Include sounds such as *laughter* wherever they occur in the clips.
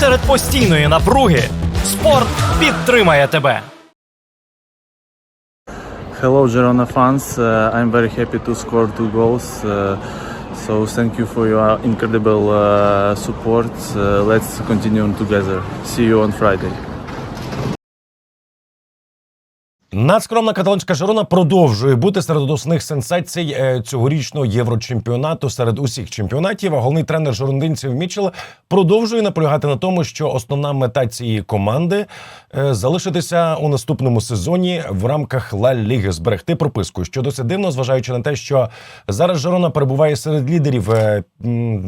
Серед постійної напруги спорт підтримає тебе. Hello, Girona fans. Uh, I'm very happy to score two goals. Uh, so thank you for your incredible uh, support. Uh, let's continue together. See you on Friday. Надскромна каталонська Жирона продовжує бути серед основних сенсацій е, цьогорічного єврочемпіонату серед усіх чемпіонатів. А головний тренер жорондинців Мічел продовжує наполягати на тому, що основна мета цієї команди е, залишитися у наступному сезоні в рамках Ла Ліги, зберегти прописку. Що досить дивно, зважаючи на те, що зараз Жирона перебуває серед лідерів е,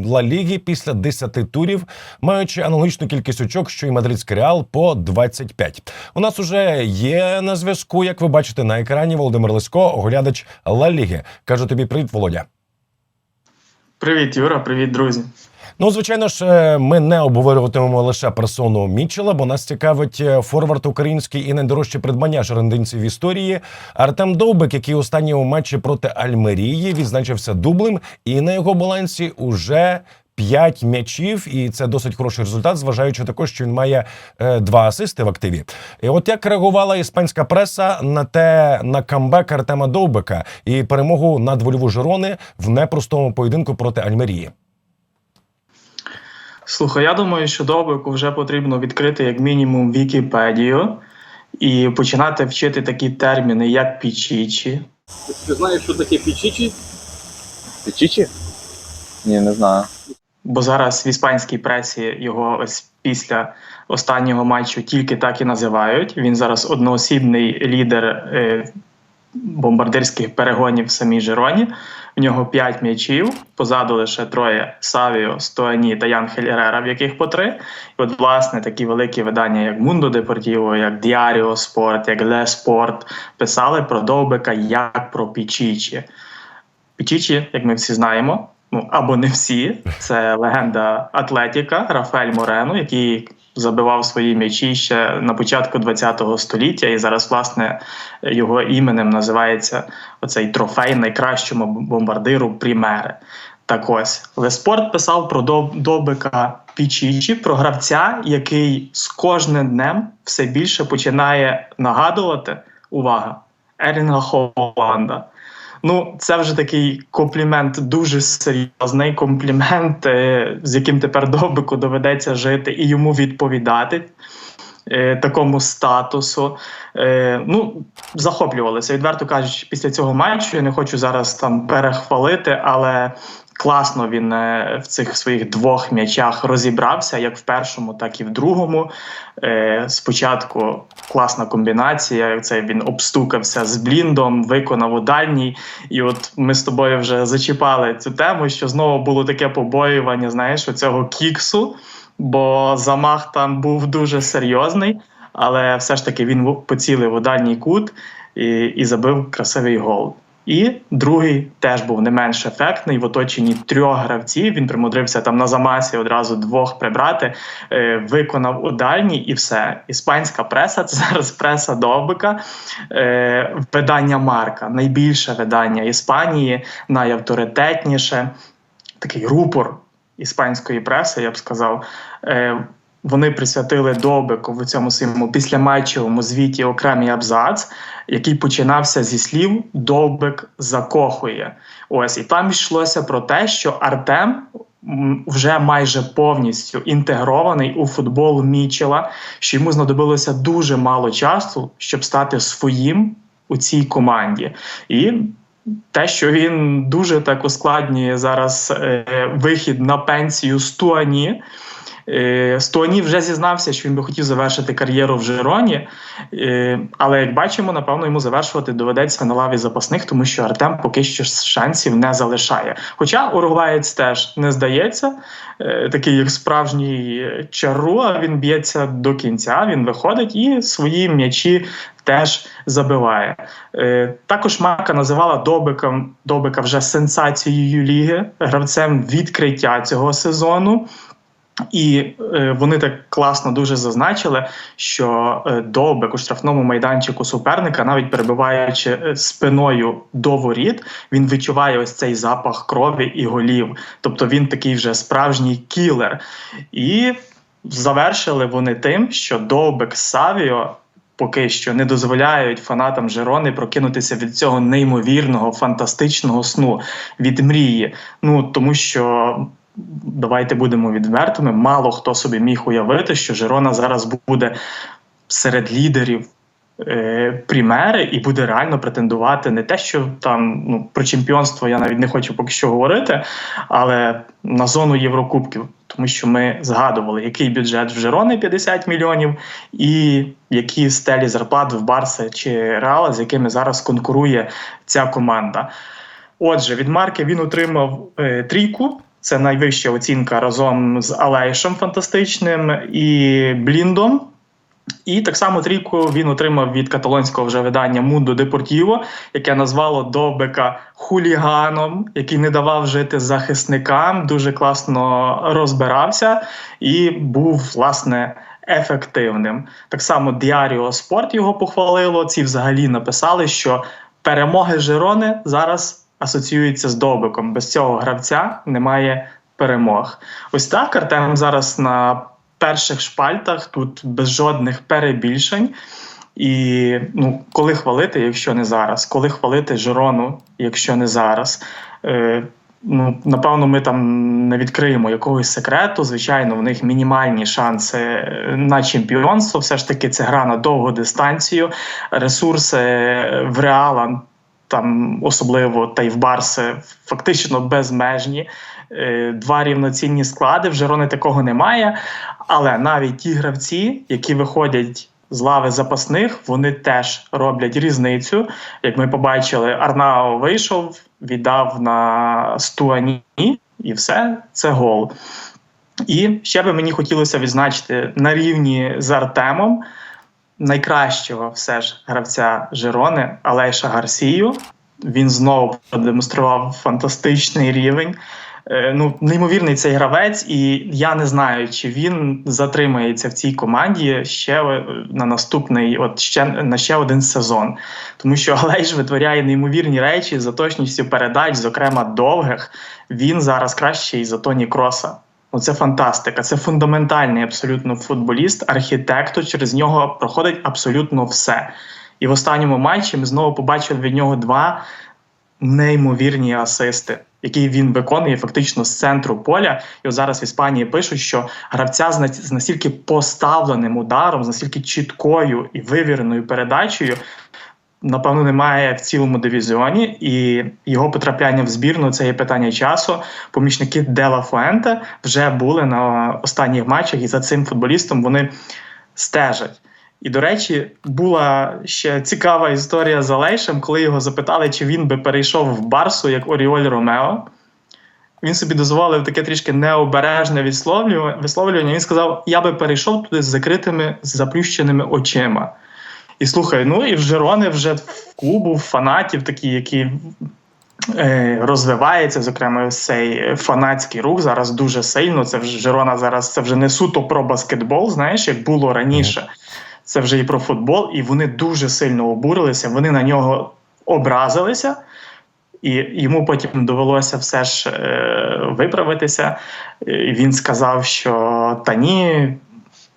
Ла Ліги після 10 турів, маючи аналогічну кількість очок, що і мадридський реал по 25. У нас уже є на зв'язку, як ви бачите на екрані, Володимир Лисько, оглядач Ла Ліги. Кажу тобі привіт, Володя. Привіт, Юра, привіт, друзі. Ну, звичайно ж, е, ми не обговорюватимемо лише персону Мітчела, бо нас цікавить е, форвард український і найдорожче придбання жерендинців в історії Артем Довбик, який у матчі проти Альмерії відзначився дублем, і на його балансі уже. П'ять м'ячів, і це досить хороший результат, зважаючи також, що він має е, два асисти в активі. І от як реагувала іспанська преса на те на камбек Артема Довбика і перемогу над вольву Жирони в непростому поєдинку проти Альмерії. Слухай, я думаю, що Довбику вже потрібно відкрити як мінімум Вікіпедію і починати вчити такі терміни, як пічічі. Ти знаєш, що таке пічічі? Печичи? Ні, не знаю. Бо зараз в іспанській пресі його ось після останнього матчу тільки так і називають. Він зараз одноосібний лідер е, бомбардирських перегонів в самій Жироні. В нього 5 м'ячів, позаду лише троє Савіо, Стоані та Янхель Ерера, в яких по три. І от, власне, такі великі видання, як Мундо Депортіво, як Діаріо Спорт, як Ле Спорт, писали про Довбика як про Пічічі. Пічічі, як ми всі знаємо, ну або не всі, це легенда Атлетіка Рафаель Морено, який забивав свої м'ячі ще на початку ХХ століття, і зараз, власне, його іменем називається оцей трофей найкращому бомбардиру Прімери. Так ось Леспорт писав про Доб- Довбика Пічічі, про гравця, який з кожним днем все більше починає нагадувати увага Ерінга Холланда. Ну, це вже такий комплімент дуже серйозний комплімент, е, з яким тепер Довбику доведеться жити і йому відповідати. е, Такому статусу. Е, ну, захоплювалися. Відверто кажучи, після цього матчу я не хочу зараз там перехвалити, але класно він е, в цих своїх двох м'ячах розібрався, як в першому, так і в другому. Е, спочатку класна комбінація. Це він обстукався з бліндом, виконав у дальній. І от ми з тобою вже зачіпали цю тему, що знову було таке побоювання, знаєш, у цього кіксу, бо замах там був дуже серйозний, але все ж таки він поцілив у дальній кут і, і забив красивий гол. І другий теж був не менш ефектний в оточенні трьох гравців. Він примудрився там на замасі одразу двох прибрати, е, виконав у дальній і все. Іспанська преса це *laughs* зараз преса Довбика, е, видання Марка, найбільше видання Іспанії, найавторитетніше, такий рупор іспанської преси, я б сказав. Вони присвятили Довбику в цьому своєму післяматчевому звіті окремий абзац, який починався зі слів Довбик закохує. Ось і там йшлося про те, що Артем вже майже повністю інтегрований у футбол Мічела, що йому знадобилося дуже мало часу, щоб стати своїм у цій команді. І те, що він дуже так ускладнює зараз е, вихід на пенсію з Туані. Е, Стоані вже зізнався, що він би хотів завершити кар'єру в Жироні, е, але як бачимо, напевно, йому завершувати доведеться на лаві запасних, тому що Артем поки що шансів не залишає. Хоча уругваєць теж не здається, е, такий як справжній чару, а він б'ється до кінця, він виходить і свої м'ячі теж забиває. Також Марка називала Добика, Добика вже сенсацією ліги, гравцем відкриття цього сезону. І е, вони так класно дуже зазначили, що е, Довбек у штрафному майданчику суперника, навіть перебуваючи е, спиною до воріт, він відчуває ось цей запах крові і голів. Тобто він такий вже справжній кілер. І завершили вони тим, що Довбек з Савіо поки що не дозволяють фанатам Жерони прокинутися від цього неймовірного, фантастичного сну, від мрії. Ну тому що. Давайте будемо відвертими. Мало хто собі міг уявити, що Жерона зараз буде серед лідерів е, Прімери і буде реально претендувати не те, що там ну про чемпіонство я навіть не хочу поки що говорити, але на зону Єврокубків, тому що ми згадували, який бюджет в Жерони 50 мільйонів, і які стелі зарплат в Барса чи Реала, з якими зараз конкурує ця команда. Отже, від марки він отримав е, трійку. Це найвища оцінка разом з Алейшем фантастичним і Бліндом. І так само трійку він отримав від каталонського вже видання Мундо Депортіво, яке назвало Довбека хуліганом, який не давав жити захисникам, дуже класно розбирався і був власне ефективним. Так само Діаріо Спорт його похвалило. Ці взагалі написали, що перемоги Жерони зараз асоціюються з Довбеком. Без цього гравця немає перемог. Ось так Артем зараз на перших шпальтах, тут без жодних перебільшень. І ну, коли хвалити, якщо не зараз, коли хвалити Жерону, якщо не зараз. Е, ну, напевно, ми там не відкриємо якогось секрету. Звичайно, в них мінімальні шанси на чемпіонство. Все ж таки, це гра на довгу дистанцію. Ресурси в Реала, там особливо та й в Барси, фактично безмежні. Е, Два рівноцінні склади. В Жерони такого немає. Але навіть ті гравці, які виходять з лави запасних, вони теж роблять різницю. Як ми побачили, Арнао вийшов, віддав на Стуані, і все це гол. І ще би мені хотілося відзначити на рівні з Артемом найкращого все ж гравця Жерони Алейша Гарсію. Він знову продемонстрував фантастичний рівень. Е, Ну, неймовірний цей гравець, і я не знаю, чи він затримається в цій команді ще е, на наступний, от ще на ще один сезон. Тому що Алейш витворяє неймовірні речі за точністю передач, зокрема довгих. Він зараз кращий за Тоні Кроса. Ну, це фантастика, це фундаментальний абсолютно футболіст, архітектор. Через нього проходить абсолютно все. І в останньому матчі ми знову побачили від нього два неймовірні асисти, які він виконує фактично з центру поля. І от зараз в Іспанії пишуть, що гравця з настільки поставленим ударом, з настільки чіткою і вивіреною передачею. Напевно, немає в цілому дивізіоні, і його потрапляння в збірну це є питання часу. Помічники Дела Фуенте вже були на останніх матчах, і за цим футболістом вони стежать. І, до речі, була ще цікава історія з Алейшем, коли його запитали, чи він би перейшов в Барсу як Оріоль Ромео. Він собі дозволив таке трішки необережне висловлювання. Він сказав: Я би перейшов туди з закритими, з заплющеними очима. І слухай, ну і в Жерони вже в клубу, фанатів, такі, які е, розвивається, зокрема, цей фанатський рух зараз дуже сильно. Це вже Жерона зараз це вже не суто про баскетбол, знаєш, як було раніше. Це вже і про футбол, і вони дуже сильно обурилися. Вони на нього образилися, і йому потім довелося все ж е, виправитися. І він сказав, що та ні,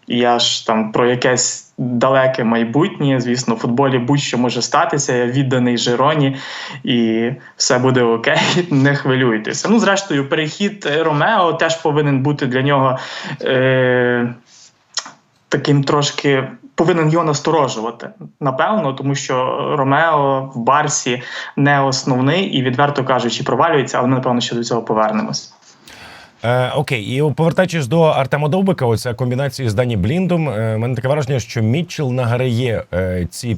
я ж там про якесь далеке майбутнє. Звісно, в футболі будь-що може статися. Я відданий Жироні, і все буде окей. *laughs* Не хвилюйтеся. Ну, зрештою, перехід е, Ромео теж повинен бути для нього е, таким трошки. Повинен його насторожувати, напевно, тому що Ромео в Барсі не основний і, відверто кажучи, провалюється, але ми, напевно, ще до цього повернемось. Е, окей, і повертаючись до Артема Довбика, оця комбінація з Дані Бліндом. Е, мене таке враження, що Мітчел награє е, ці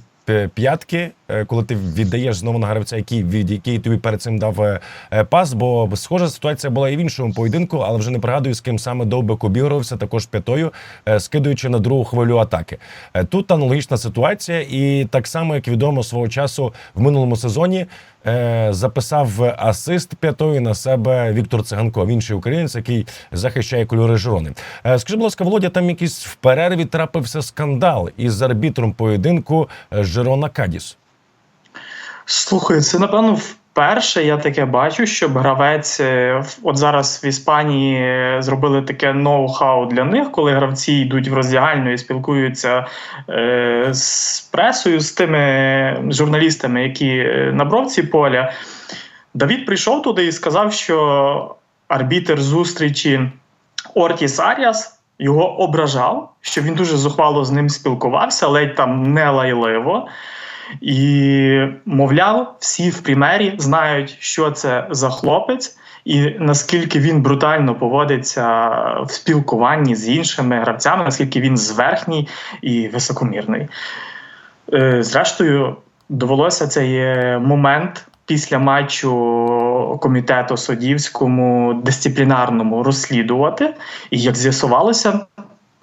п'ятки, коли ти віддаєш знову на гравця, який від який тобі перед цим дав е, е, пас. Бо схожа ситуація була і в іншому поєдинку, але вже не пригадую, з ким саме Довбик обігрувався, також п'ятою, е, скидуючи на другу хвилю атаки. Е, Тут аналогічна ситуація, і так само, як відомо свого часу в минулому сезоні. е, Записав асист п'ятою на себе Віктор Циганков, інший українець, який захищає кольори Жирони. Е, Скажи, будь ласка, Володя, там якийсь в перерві трапився скандал із арбітром поєдинку е, Жирона Кадіс. Слухай, це напевно Вперше я таке бачу, щоб гравець, е, от зараз в Іспанії е, зробили таке ноу-хау для них, коли гравці йдуть в роздягальню і спілкуються е, з пресою, з тими журналістами, які е, на бровці поля. Давід прийшов туди і сказав, що арбітер зустрічі Ортіс Аріас його ображав, що він дуже зухвало з ним спілкувався, ледь там не лайливо. І, мовляв, всі в примері знають, що це за хлопець, і наскільки він брутально поводиться в спілкуванні з іншими гравцями, наскільки він зверхній і високомірний. Е, Зрештою, довелося цей момент після матчу комітету суддівському дисциплінарному розслідувати. І як з'ясувалося,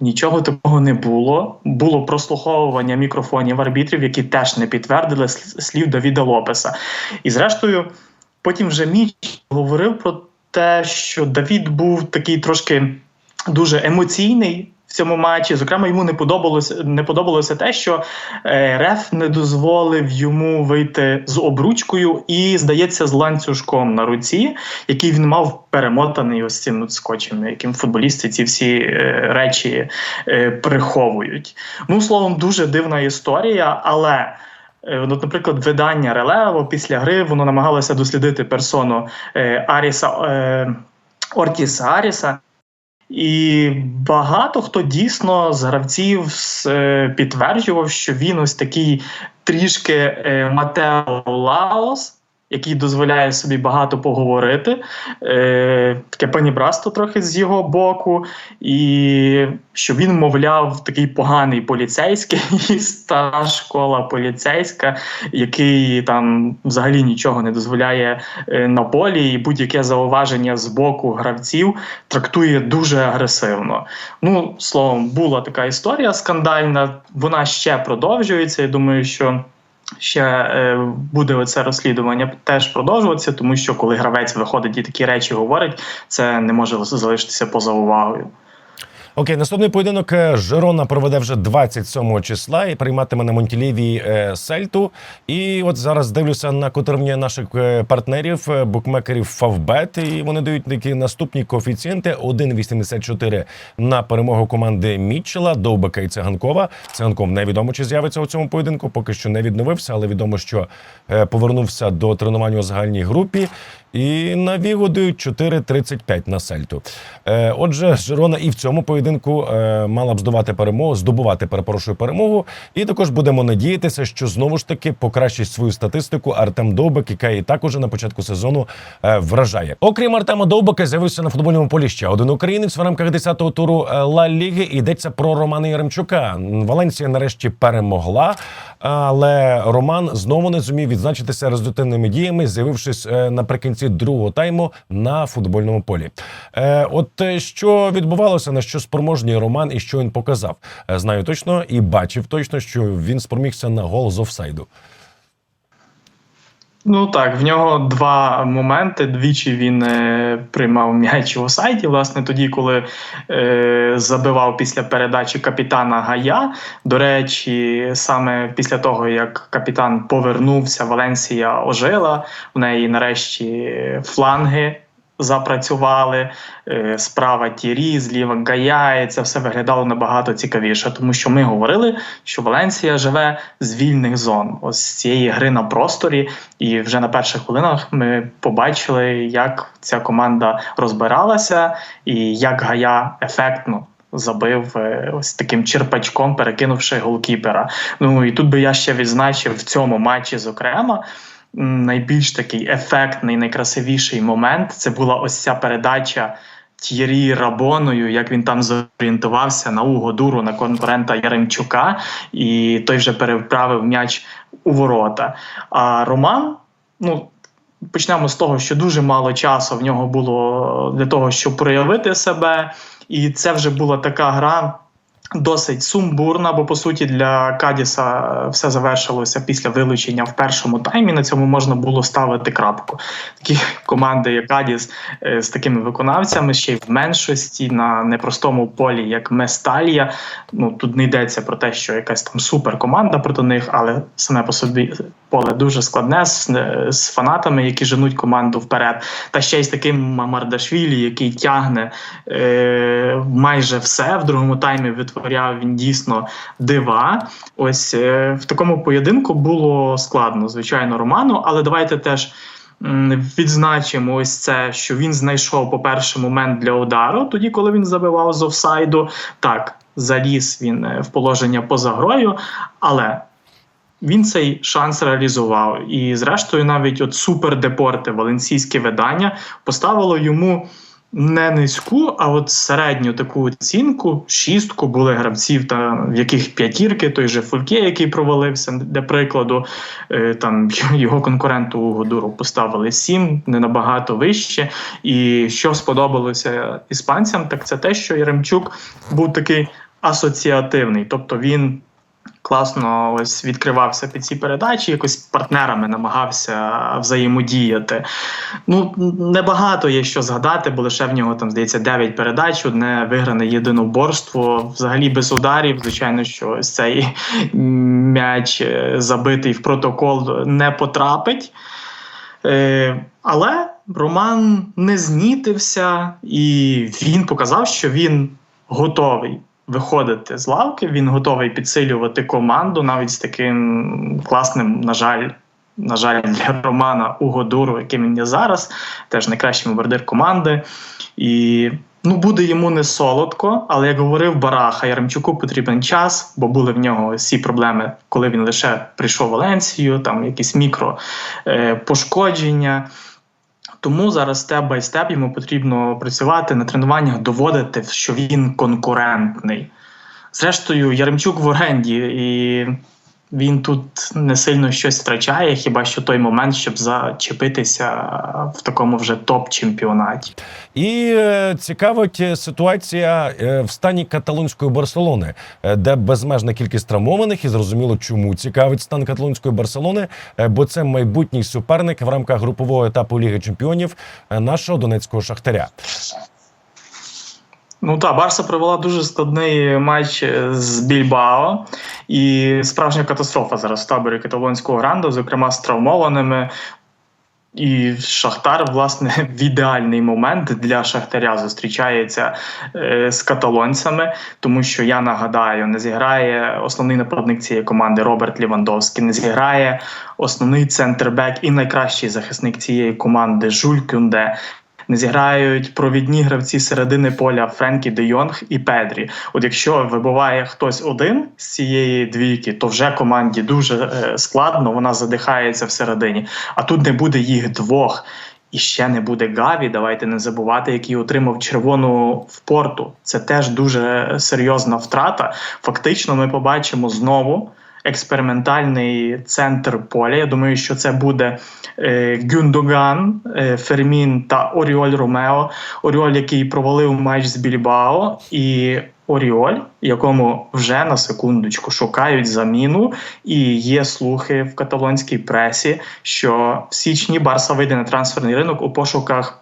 Нічого такого не було. Було прослуховування мікрофонів арбітрів, які теж не підтвердили слів Давіда Лопеса. І зрештою, потім вже Міч говорив про те, що Давід був такий трошки дуже емоційний в цьому матчі. Зокрема, йому не подобалося не подобалося те, що е, Реф не дозволив йому вийти з обручкою і, здається, з ланцюжком на руці, який він мав перемотаний ось цим скотчем, яким футболісти ці всі е, речі е, приховують. Ну, словом, дуже дивна історія, але. От, наприклад, видання Релево після гри воно намагалося дослідити персону Аріса Ортіса Аріса. І багато хто дійсно з гравців е, підтверджував, що він ось такий трішки е, Матео Лаос, який дозволяє собі багато поговорити. Е, таке панібрасто трохи з його боку, і що він, мовляв, такий поганий поліцейський, *laughs* стара школа поліцейська, який там взагалі нічого не дозволяє е, на полі, і будь-яке зауваження з боку гравців трактує дуже агресивно. Ну, словом, була така історія скандальна, вона ще продовжується. Я думаю, що. Ще е, буде це розслідування теж продовжуватися, тому що коли гравець виходить і такі речі говорить, це не може залишитися поза увагою. Окей, наступний поєдинок е, Жирона проведе вже 27 числа і прийматиме на Монтілєві е, Сельту. І от зараз дивлюся на котирні наших е, партнерів, букмекерів Фавбет, і вони дають такі наступні коефіцієнти: 1,84 на перемогу команди Мітчела, Довбека і Циганкова. Циганков невідомо, чи з'явиться у цьому поєдинку. Поки що не відновився, але відомо, що повернувся до тренування у загальній групі. І на дають 4,35 на Сельту. Е, отже, Жирона і в цьому поєдинку е, мала б здобувати перемогу, здобувати, перепрошую, перемогу. І також будемо надіятися, що знову ж таки покращить свою статистику Артем Довбек, яка і також на початку сезону е, вражає. Окрім Артема Довбека, з'явився на футбольному полі ще один українець в рамках 10-го туру е, Ла Ліги. Йдеться про Романа Яремчука. Валенсія нарешті перемогла, але Роман знову не зумів відзначитися результативними діями, з'явившись е, наприкінці другого тайму на футбольному полі. Е, От е, що відбувалося, на що спроможний Роман і що він показав, Е, знаю точно і бачив точно, що він спромігся на гол з офсайду. Ну так, в нього два моменти. Двічі він е, приймав м'яч у сайті. власне, тоді, коли е, забивав після передачі капітана Гая. До речі, саме після того, як капітан повернувся, Валенсія ожила. В неї нарешті фланги запрацювали. Е, справа Тірі, зліва Гая, і це все виглядало набагато цікавіше, тому що ми говорили, що Валенсія живе з вільних зон, ось з цієї гри на просторі. І вже на перших хвилинах ми побачили, як ця команда розбиралася, і як Гая ефектно. Забив е, ось таким черпачком, перекинувши голкіпера. Ну і тут би я ще відзначив в цьому матчі, зокрема, найбільш такий ефектний, найкрасивіший момент це була ось ця передача Т'єрі Рабоною, як він там зорієнтувався на угодуру на конкурента Яремчука, і той вже переправив м'яч у ворота. А Роман, ну. Почнемо з того, що дуже мало часу в нього було для того, щоб проявити себе, і це вже була така гра досить сумбурна, бо по суті для Кадіса все завершилося після вилучення в першому таймі. На цьому можна було ставити крапку. Такі *laughs* команди, як Кадіс е, з такими виконавцями, ще й в меншості на непростому полі, як Месталія. Ну тут не йдеться про те, що якась там суперкоманда проти них, але саме по собі поле дуже складне з, з фанатами, які женуть команду вперед. Та ще й з таким Мамардашвілі, який тягне е, майже все. В другому таймі витворяв він дійсно дива. Ось е, в такому поєдинку було складно, звичайно, Роману, але давайте теж. Відзначимо ось це, що він знайшов, по-перше, момент для удару, тоді, коли він забивав з офсайду. Так, заліз він е, в положення поза грою, але він цей шанс реалізував. І, зрештою, навіть от супердепорте, валенсійське видання, поставило йому не низьку, а от середню таку оцінку, шістку були гравців, та в яких п'ятірки, той же Фульке, який провалився, для прикладу, е, там *laughs* його конкуренту у Годуру поставили сім, не набагато вище. І що сподобалося іспанцям, так це те, що Яремчук був такий асоціативний, тобто він. Класно ось відкривався під ці передачі, якось партнерами намагався взаємодіяти. Ну, небагато є що згадати, бо лише в нього там здається 9 передач, одне вигране єдиноборство. Взагалі без ударів. Звичайно, що ось цей *laughs* м'яч е, забитий в протокол не потрапить. Е, але Роман не знітився, і він показав, що він готовий виходити з лавки, він готовий підсилювати команду навіть з таким класним, на жаль. На жаль, для Романа Угодуру, яким він є зараз, теж найкращий бомбардир команди. І ну, буде йому не солодко, але як говорив Бараха, Яремчуку потрібен час, бо були в нього всі проблеми, коли він лише прийшов в Валенсію, там якісь мікро е. Тому зараз степ бай степ йому потрібно працювати на тренуваннях, доводити, що він конкурентний. Зрештою, Яремчук в оренді, і він тут не сильно щось втрачає, хіба що той момент, щоб зачепитися в такому вже топ-чемпіонаті. І е, цікавить е, ситуація е, в стані каталонської Барселони, де безмежна кількість травмованих, і зрозуміло, чому цікавить стан каталонської Барселони, бо це майбутній суперник в рамках групового етапу Ліги Чемпіонів нашого донецького шахтаря. Ну так, Барса провела дуже складний матч з Більбао, і справжня катастрофа зараз в таборі каталонського гранду, зокрема з травмованими. І Шахтар, власне, *laughs* в ідеальний момент для Шахтаря зустрічається е, з каталонцями, тому що я нагадаю, не зіграє основний нападник цієї команди Роберт Лівандовський, не зіграє основний центрбек і найкращий захисник цієї команди Жуль Кюнде. Не зіграють провідні гравці середини поля Френкі Де Йонг і Педрі. От якщо вибуває хтось один з цієї двійки, то вже команді дуже е, складно, вона задихається всередині. А тут не буде їх двох. І ще не буде Гаві. Давайте не забувати, який отримав червону в порту. Це теж дуже серйозна втрата. Фактично, ми побачимо знову експериментальний центр поля. Я думаю, що це буде е, Гюндоган, е, Фермін та Оріоль Ромео. Оріоль, який провалив матч з Більбао, і Оріоль, якому вже на секундочку шукають заміну, і є слухи в каталонській пресі, що в січні Барса вийде на трансферний ринок у пошуках.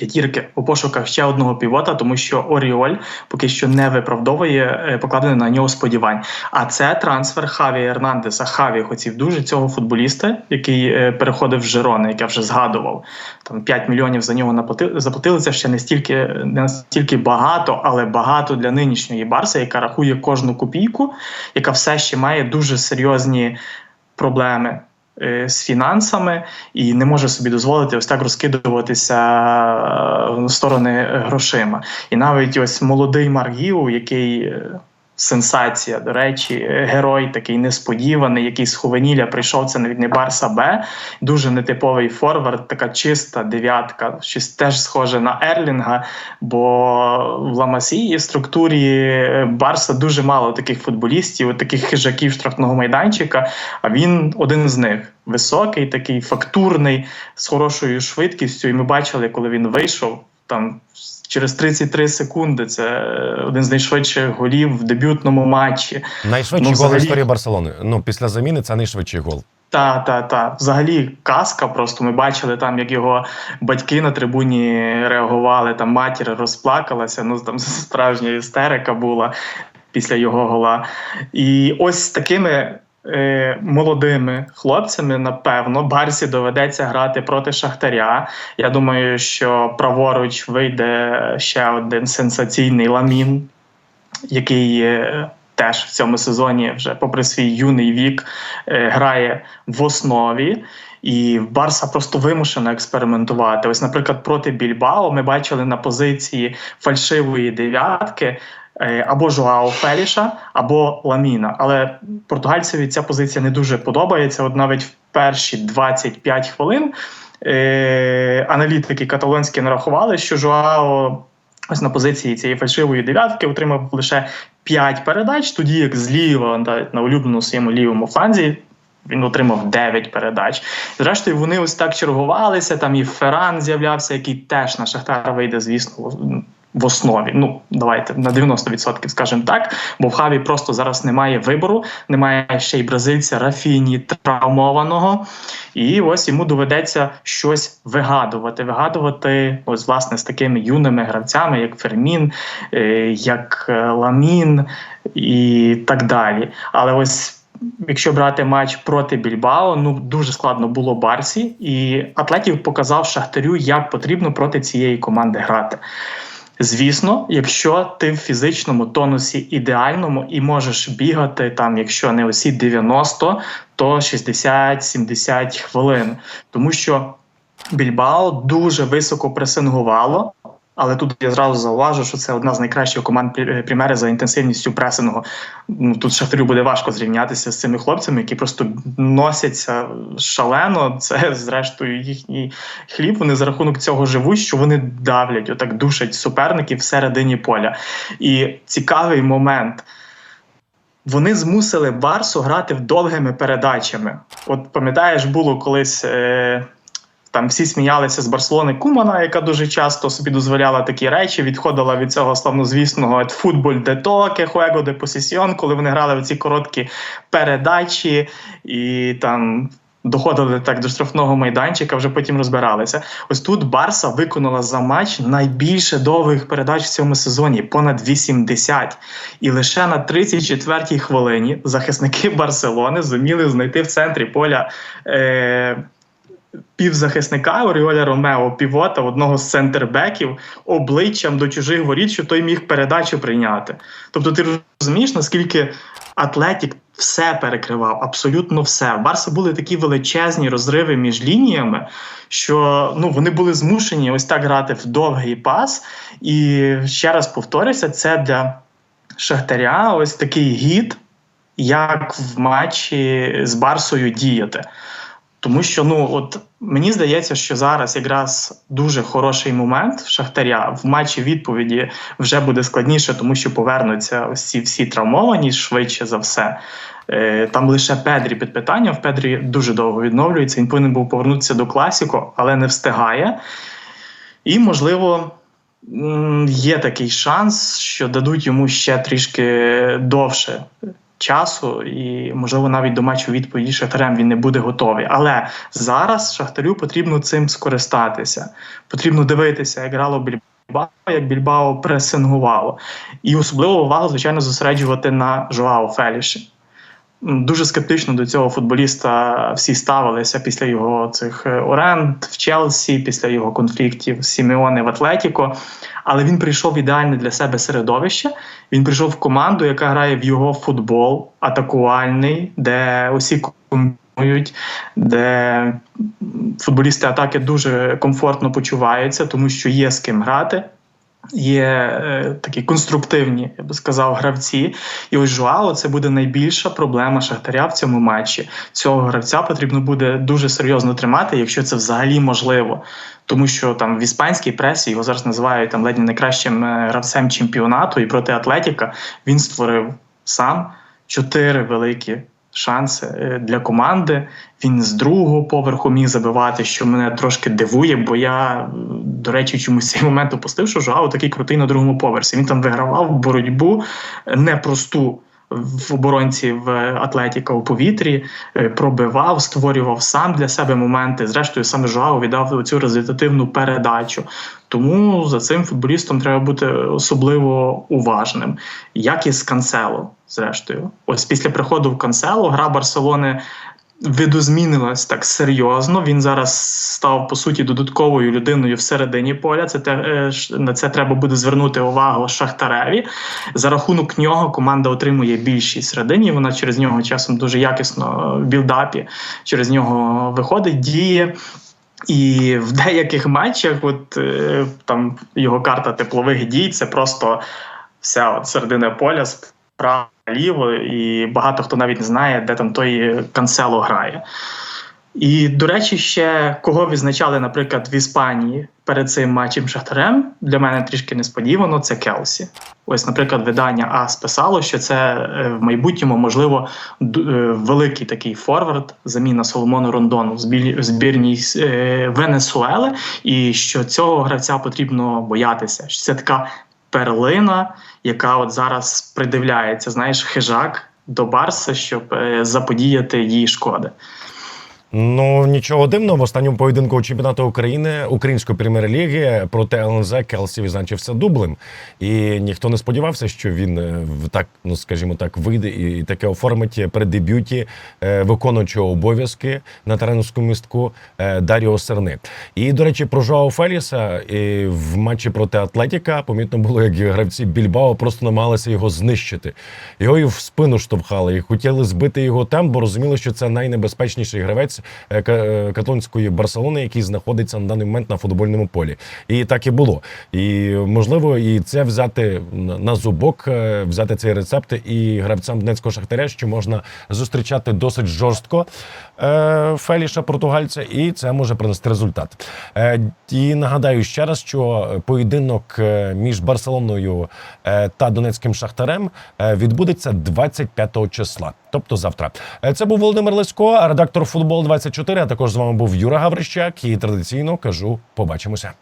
П'ятірки у пошуках ще одного півота, тому що Оріоль поки що не виправдовує е, покладене на нього сподівань. А це трансфер Хаві Ернандеса. Хаві хотів дуже цього футболіста, який е, переходив в Жирони, як я вже згадував. Там 5 мільйонів за нього. Заплатили це ще не стільки не настільки багато, але багато для нинішньої Барси, яка рахує кожну копійку, яка все ще має дуже серйозні проблеми з фінансами і не може собі дозволити ось так розкидуватися е, в сторони грошима. І навіть ось молодий Маргіу, який. Сенсація, до речі, е, герой такий несподіваний, який з Хувеніля прийшов. Це навіть не Барса Б, дуже нетиповий форвард, така чиста дев'ятка, щось теж схоже на Ерлінга. Бо в Ламасії в структурі Барса дуже мало таких футболістів, таких хижаків штрафного майданчика. А він один з них високий, такий фактурний, з хорошою швидкістю. І ми бачили, коли він вийшов там. Через 33 секунди це один з найшвидших голів в дебютному матчі. Найшвидший Ну, гол в історії Барселони. Ну після заміни це найшвидший гол. Та, та, та. Взагалі казка. Просто ми бачили там, як його батьки на трибуні реагували. Там матір розплакалася. Ну там справжня істерика була після його гола. І ось з такими молодими хлопцями, напевно, Барсі доведеться грати проти Шахтаря. Я думаю, що праворуч вийде ще один сенсаційний ламін, який е, теж в цьому сезоні, вже попри свій юний вік, е, грає в основі. І Барса просто вимушена експериментувати. Ось, наприклад, проти Більбао ми бачили на позиції фальшивої дев'ятки е, або Жуао Феліша, або Ламіна. Але португальцеві ця позиція не дуже подобається. От навіть в перші 25 хвилин е, аналітики каталонські нарахували, що Жуао ось на позиції цієї фальшивої дев'ятки отримав лише 5 передач, тоді як зліва на, улюбленому своєму лівому фланзі. Він отримав 9 передач. Зрештою, вони ось так чергувалися. Там і Ферран з'являвся, який теж на Шахтар вийде, звісно, в- основі. Ну, давайте на 90% скажемо так. Бо в Хаві просто зараз немає вибору, немає ще й бразильця Рафіні травмованого. І ось йому доведеться щось вигадувати. Вигадувати, ось власне з такими юними гравцями, як Фермін, е, як е, Ламін і так далі. Але ось. Якщо брати матч проти Більбао, ну дуже складно було Барсі, і Атлетів показав Шахтарю, як потрібно проти цієї команди грати. Звісно, якщо ти в фізичному тонусі ідеальному і можеш бігати там, якщо не усі 90, то 60-70 хвилин. Тому що Більбао дуже високо пресингувало. Але тут я зразу зауважу, що це одна з найкращих команд Прі- Прімери за інтенсивністю пресингу. Ну тут Шахтарю буде важко зрівнятися з цими хлопцями, які просто носяться шалено. Це *laughs* зрештою їхній хліб. Вони за рахунок цього живуть, що вони давлять, отак душать суперників всередині поля. І цікавий момент. Вони змусили Барсу грати довгими передачами. От пам'ятаєш, було колись. Е- там всі сміялися з Барселони Кумана, яка дуже часто собі дозволяла такі речі, відходила від цього славнозвісного футболь де токе, хуего де посесіон, коли вони грали в ці короткі передачі і там. Доходили так до штрафного майданчика, вже потім розбиралися. Ось тут Барса виконала за матч найбільше довгих передач в цьому сезоні понад 80. І лише на 34-й хвилині захисники Барселони зуміли знайти в центрі поля. Е- півзахисника Оріоля Ромео, півота, одного з центрбеків, обличчям до чужих воріт, що той міг передачу прийняти. Тобто, ти розумієш, наскільки Атлетік все перекривав, абсолютно все. В Барса були такі величезні розриви між лініями, що ну, вони були змушені ось так грати в довгий пас. І ще раз повторюся, це для Шахтаря ось такий гід, як в матчі з Барсою діяти. Тому що ну от мені здається, що зараз якраз дуже хороший момент Шахтаря в матчі відповіді вже буде складніше, тому що повернуться ось всі травмовані швидше за все. Е, Там лише Педрі під питанням. В Педрі дуже довго відновлюється. Він повинен був повернутися до класіко, але не встигає. І, можливо, є такий шанс, що дадуть йому ще трішки довше часу, і можливо навіть до матчу відповіді Шахтарем він не буде готовий. Але зараз Шахтарю потрібно цим скористатися. Потрібно дивитися, як грало Більбао, як Більбао пресингувало. І особливо увагу, звичайно, зосереджувати на Жоао Феліші. Дуже скептично до цього футболіста всі ставилися після його цих е, оренд в Челсі, після його конфліктів з Сімеоне в Атлетіко. Але він прийшов в ідеальне для себе середовище. Він прийшов в команду, яка грає в його футбол атакувальний, де усі комбінують, де футболісти атаки дуже комфортно почуваються, тому що є з ким грати. Є е, такі конструктивні, я би сказав, гравці. І ось Жуао це буде найбільша проблема Шахтаря в цьому матчі. Цього гравця потрібно буде дуже серйозно тримати, якщо це взагалі можливо. Тому що там в іспанській пресі його зараз називають там ледь не найкращим е, гравцем чемпіонату, і проти Атлетіка він створив сам чотири великі шанси е, для команди. Він з другого поверху міг забивати, що мене трошки дивує, бо я, до речі, чомусь цей момент опустив, що Жуау такий крутий на другому поверсі. Він там вигравав боротьбу е, непросту в оборонці в Атлетіка у повітрі, е, пробивав, створював сам для себе моменти. Зрештою, саме Жоао віддав цю результативну передачу. Тому за цим футболістом треба бути особливо уважним. Як і з Кансело, зрештою. Ось після приходу в Кансело гра Барселони видозмінилась так серйозно. Він зараз став по суті додатковою людиною всередині поля. Це те е, на це треба буде звернути увагу Шахтареві. За рахунок нього команда отримує більшість всередині. Вона через нього часом дуже якісно в білдапі через нього виходить, діє. І в деяких матчах, от е, там його карта теплових дій, це просто вся от середина поля справа ліво, і багато хто навіть не знає, де там той канцело грає. І, до речі, ще кого відзначали, наприклад, в Іспанії перед цим матчем Шахтарем, для мене трішки несподівано, це Келсі. Ось, наприклад, видання АС писало, що це е, в майбутньому, можливо, е, великий такий форвард, заміна Соломону Рондону в збірній е, Венесуели, і що цього гравця потрібно боятися. Що це така перлина, яка от зараз придивляється, знаєш, хижак до Барса, щоб е, заподіяти їй шкоди. Ну нічого дивного. В останньому поєдинку чемпіонату України української прем'єр-ліги проти ЛНЗ Келсі відзначився дублем. І ніхто не сподівався, що він е, в так, ну скажімо так, вийде і таке оформить при дебюті е, виконуючого обов'язки на тренерському містку е, Даріо Серни. І до речі, про Жоао Феліса і в матчі проти Атлетіка помітно було, як гравці Більбао просто намагалися його знищити. Його і в спину штовхали, і хотіли збити його темп, бо розуміли, що це найнебезпечніший гравець е, е, каталонської Барселони, який знаходиться на даний момент на футбольному полі. І так і було. І можливо, і це взяти на зубок, е, взяти цей рецепт і гравцям Донецького шахтаря, що можна зустрічати досить жорстко е, Феліша португальця, і це може принести результат. І нагадаю ще раз, що поєдинок між Барселоною та Донецьким шахтарем відбудеться 25 числа, тобто завтра. Е, Це був Володимир Лесько, редактор футбол 24 А також з вами був Юра Гаврищак. І традиційно кажу: побачимося.